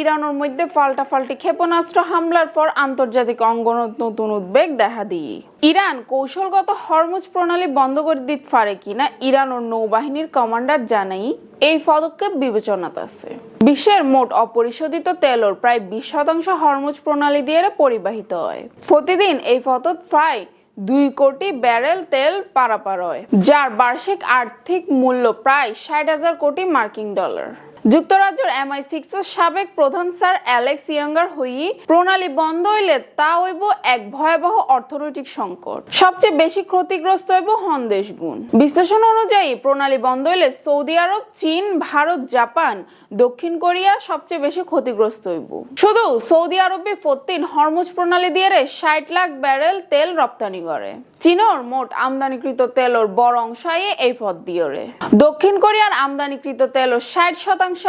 ইরানের মধ্যে পাল্টাপাল্টি ক্ষেপণাস্ত্র হামলার পর আন্তর্জাতিক অঙ্গনত নতুন উদ্বেগ দেখা দিয়ে ইরান কৌশলগত হরমুজ প্রণালী বন্ধ করে দিতে পারে কিনা ইরানের নৌবাহিনীর কমান্ডার জানাই এই পদক্ষেপ বিবেচনাতে আছে। বিশ্বের মোট অপরিশোধিত তেলর প্রায় বিশ শতাংশ হরমুজ প্রণালী দিয়ে পরিবাহিত হয়। প্রতিদিন এই পথত প্রায় দুই কোটি ব্যারেল তেল পারাপার হয়, যার বার্ষিক আর্থিক মূল্য প্রায় ষাট হাজার কোটি মার্কিন ডলার। যুক্তরাজ্যের এমআই সিক্স সাবেক প্রধান স্যার অ্যালেক্স ইয়াঙ্গার হই প্রণালী বন্ধ হইলে তা হইব এক ভয়াবহ অর্থনৈতিক সংকট। সবচেয়ে বেশি ক্ষতিগ্রস্ত হইব হন দেশগুণ। বিশ্লেষণ অনুযায়ী, প্রণালী বন্ধ হইলে সৌদি আরব, চীন, ভারত, জাপান, দক্ষিণ কোরিয়া সবচেয়ে বেশি ক্ষতিগ্রস্ত হইব। শুধু সৌদি আরবে প্রতিদিন হরমুজ প্রণালী দিয়ে ষাট লাখ ব্যারেল তেল রপ্তানি করে। চীনর মোট আমদানিকৃত তেলর বড় অংশ আয়ে এই পথ দিয়রে দক্ষিণ কোরিয়ার আমদানিকৃত তেলর ষাট শতাংশ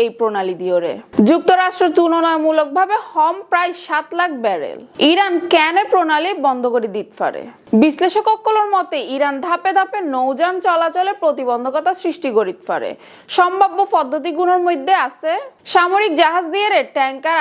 এই প্রণালী দিয়রে যুক্তরাষ্ট্র তুলনামূলকভাবে হম প্রায় সাত লাখ ব্যারেল ইরান কেন প্রণালী বন্ধ করে দিতে পারে বিশ্লেষকগুলোর মতে, ইরান ধাপে ধাপে নৌযান চলাচলে প্রতিবন্ধকতা সৃষ্টি করিতে পারে। সম্ভাব্য পদ্ধতিগুলোর মধ্যে আছে সামরিক জাহাজ দিয়ে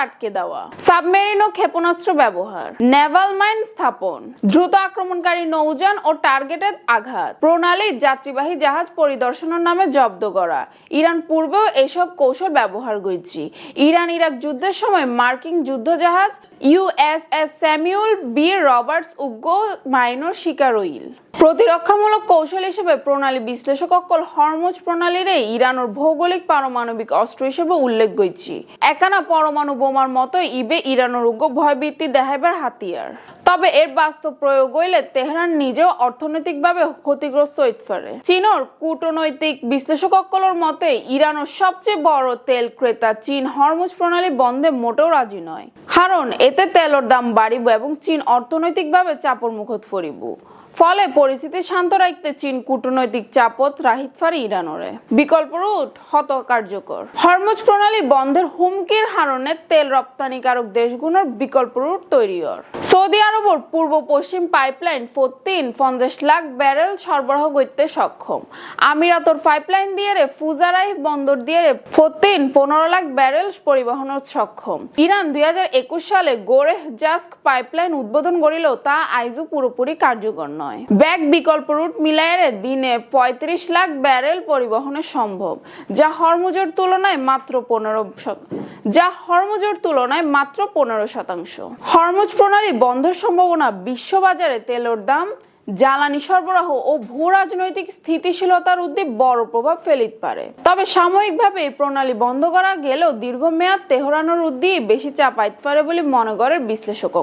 আটকে দেওয়া, সাবমেরিন ও ক্ষেপণাস্ত্র ব্যবহার, নেভাল মাইন স্থাপন, দ্রুত আক্রমণকারী নৌযান ও টার্গেটেড আঘাত, প্রণালী যাত্রীবাহী জাহাজ পরিদর্শনের নামে জব্দ করা, ইরান পূর্বেও এসব কৌশল ব্যবহার করেছি। ইরান ইরাক যুদ্ধের সময় মার্কিন যুদ্ধজাহাজ ইউএসএস স্যামিউল বি রবার্টস উগ্র মাইনর শিকার হইল প্রতিরক্ষামূলক কৌশল হিসেবে প্রণালী বিশ্লেষক অকল হরমোজ প্রণালীরে ইরানের ভৌগোলিক পারমাণবিক অস্ত্র হিসেবে উল্লেখ করেছি একানা পরমাণু বোমার মতো ইবে ইরানের উগ্র ভয়ভীতি দেখাইবার হাতিয়ার। তবে এর বাস্তব প্রয়োগ হইলে তেহরান নিজেও অর্থনৈতিকভাবে ক্ষতিগ্রস্ত হইতে পারে। চীনর কূটনৈতিক বিশ্লেষকগুলোর মতে ইরানের সবচেয়ে বড় তেল ক্রেতা চীন হরমুজ প্রণালী বন্ধে মোটেও রাজি নয়। কারণ এতে তেলের দাম বাড়িব এবং চীন অর্থনৈতিকভাবে চাপর মুখত ফরিব ফলে পরিস্থিতি শান্ত রাখতে চীন কূটনৈতিক চাপত রাহিত ফারে ইরানরে। বিকল্প রুট হত কার্যকর। হরমুজ প্রণালী বন্ধের হুমকির হারণে তেল রপ্তানিকারক দেশগুলোর বিকল্প রুট তৈরি সৌদি আরবর পূর্ব পশ্চিম পাইপলাইন ফোরটিন পঞ্চাশ লাখ ব্যারেল সরবরাহ করতে সক্ষম। আমিরাতর পাইপলাইন দিয়ে রে ফুজারাই বন্দর দিয়ে রে পনেরো লাখ ব্যারেল পরিবহনের সক্ষম। ইরান দুই হাজার একুশ সালে গোরেহ জাস্ক পাইপলাইন উদ্বোধন করিলেও তা আইজও পুরোপুরি কার্যকর নয়। ব্যাগ বিকল্প রুট মিলাইয়ে দিনে পঁয়ত্রিশ লাখ ব্যারেল পরিবহনে সম্ভব, যা হরমুজের তুলনায় মাত্র পনেরো যা হরমুজের তুলনায় মাত্র পনেরো শতাংশ। হরমুজ প্রণালী বন্ধের সম্ভাবনা বিশ্ববাজারে তেলের দাম, জ্বালানি সরবরাহ ও ভূ রাজনৈতিক স্থিতিশীলতার উদ্যোগ বড় প্রভাব ফেলিতে পারে। তবে সাময়িকভাবে এই প্রণালী বন্ধ করা গেলেও দীর্ঘমেয়াদ তেহরানোর উদ্যোগ বেশি চাপাইতে পারে বলে মনে করে বিশ্লেষক